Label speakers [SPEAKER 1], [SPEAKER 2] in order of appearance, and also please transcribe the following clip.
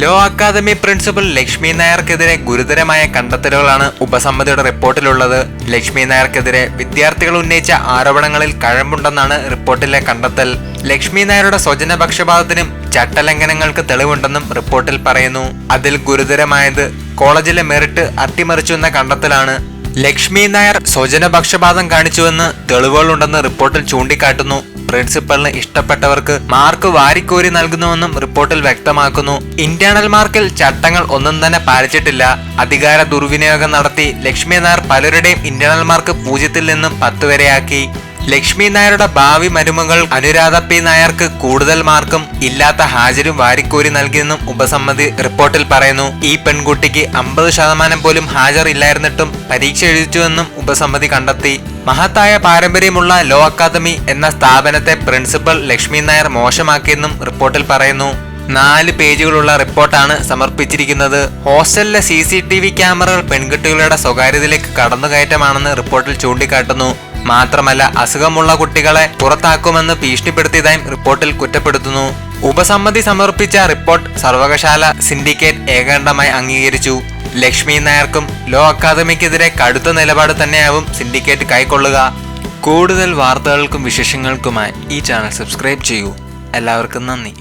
[SPEAKER 1] Law academy principal Lakshmi നായർക്കെതിരെ ഗുരുതരമായ കണ്ടെത്തലുകളാണ് ഉപസമിതിയുടെ റിപ്പോർട്ടിലുള്ളത്. ലക്ഷ്മി നായർക്കെതിരെ വിദ്യാർത്ഥികൾ ഉന്നയിച്ച ആരോപണങ്ങളിൽ കഴമ്പുണ്ടെന്നാണ് റിപ്പോർട്ടിലെ കണ്ടെത്തൽ. ലക്ഷ്മി നായരുടെ സ്വജനപക്ഷപാതത്തിനും ചട്ടലംഘനങ്ങൾക്ക് തെളിവുണ്ടെന്നും റിപ്പോർട്ടിൽ പറയുന്നു. അതിൽ ഗുരുതരമായത് കോളേജിലെ മെറിറ്റ് അട്ടിമറിച്ചുവെന്ന കണ്ടെത്തലാണ്. ലക്ഷ്മി നായർ സ്വജനപക്ഷപാതം കാണിച്ചുവെന്ന് തെളിവുകളുണ്ടെന്ന് റിപ്പോർട്ടിൽ ചൂണ്ടിക്കാട്ടുന്നു. പ്രിൻസിപ്പലിന് ഇഷ്ടപ്പെട്ടവർക്ക് മാർക്ക് വാരിക്കോരി നൽകുന്നുവെന്നും റിപ്പോർട്ടിൽ വ്യക്തമാക്കുന്നു. ഇന്റേണൽ മാർക്കിൽ ചട്ടങ്ങൾ ഒന്നും തന്നെ പാലിച്ചിട്ടില്ല. അധികാര ദുർവിനിയോഗം നടത്തി ലക്ഷ്മി നായർ പലരുടെയും ഇന്റേണൽ മാർക്ക് പൂജ്യത്തിൽ നിന്നും പത്ത് വരെയാക്കി. ലക്ഷ്മി നായരുടെ ഭാവി മരുമകൾ അനുരാധ പി നായർക്ക് കൂടുതൽ മാർക്കും ഇല്ലാത്ത ഹാജരും വാരിക്കോരി നൽകിയെന്നും ഉപസമ്മതി റിപ്പോർട്ടിൽ പറയുന്നു. ഈ പെൺകുട്ടിക്ക് അമ്പത് ശതമാനം പോലും ഹാജർ ഇല്ലായിരുന്നിട്ടും പരീക്ഷ എഴുതിച്ചുവെന്നും ഉപസമ്മതി കണ്ടെത്തി. മഹത്തായ പാരമ്പര്യമുള്ള ലോ അക്കാദമി എന്ന സ്ഥാപനത്തെ പ്രിൻസിപ്പൽ ലക്ഷ്മി നായർ മോശമാക്കിയെന്നും റിപ്പോർട്ടിൽ പറയുന്നു. നാല് പേജുകളുള്ള റിപ്പോർട്ടാണ് സമർപ്പിച്ചിരിക്കുന്നത്. ഹോസ്റ്റലിലെ സി സി ടി വി ക്യാമറകൾ പെൺകുട്ടികളുടെ സ്വകാര്യതയിലേക്ക് കടന്നുകയറ്റമാണെന്ന് റിപ്പോർട്ടിൽ ചൂണ്ടിക്കാട്ടുന്നു. മാത്രമല്ല അസുഖമുള്ള കുട്ടികളെ പുറത്താക്കുമെന്ന് ഭീഷണിപ്പെടുത്തിയതായും റിപ്പോർട്ടിൽ കുറ്റപ്പെടുത്തുന്നു. ഉപസമ്മതി സമർപ്പിച്ച റിപ്പോർട്ട് സർവകലാശാല സിൻഡിക്കേറ്റ് ഏകണ്ഠമായി അംഗീകരിച്ചു. ലക്ഷ്മി നായർക്കും ലോ അക്കാദമിക്കെതിരെ കടുത്ത നിലപാട് തന്നെയാവും സിൻഡിക്കേറ്റ് കൈക്കൊള്ളുക. കൂടുതൽ വാർത്തകൾക്കും വിശേഷങ്ങൾക്കുമായി ഈ ചാനൽ സബ്സ്ക്രൈബ് ചെയ്യൂ. എല്ലാവർക്കും നന്ദി.